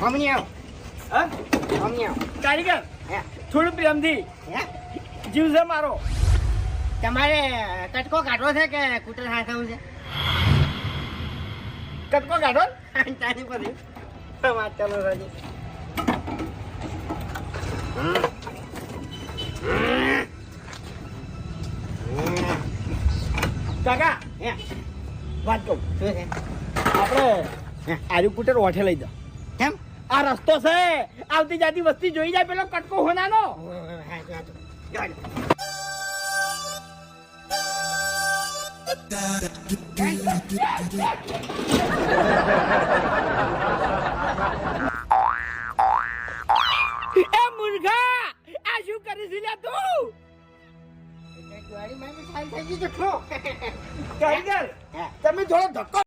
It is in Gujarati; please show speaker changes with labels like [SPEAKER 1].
[SPEAKER 1] હમણી આવ.
[SPEAKER 2] હા?
[SPEAKER 1] હમણી આવ.
[SPEAKER 2] કારીગર થોડું પ્રેમથી
[SPEAKER 1] હે?
[SPEAKER 2] જીવ છે મારો.
[SPEAKER 1] તમારે કટકો કાઢવો છે કે કૂટર હાથવું છે?
[SPEAKER 2] કટકો કાઢો
[SPEAKER 1] તારી પછી વાત ચાલો રાજી
[SPEAKER 2] કાકા વાત કહું આપણે આર્યુ કુટર ઓઠે લઈ જાઓ.
[SPEAKER 1] કેમ?
[SPEAKER 2] આ રસ્તો છે. આવતી જાતી વસ્તી જોઈ જાય પેલો કટકો હોનાનો. એ મૂર્ખા આ શું કરી છે તું?
[SPEAKER 1] ગાડી માં થઈ ગઈ જખો
[SPEAKER 2] તમે થોડો ધક્કો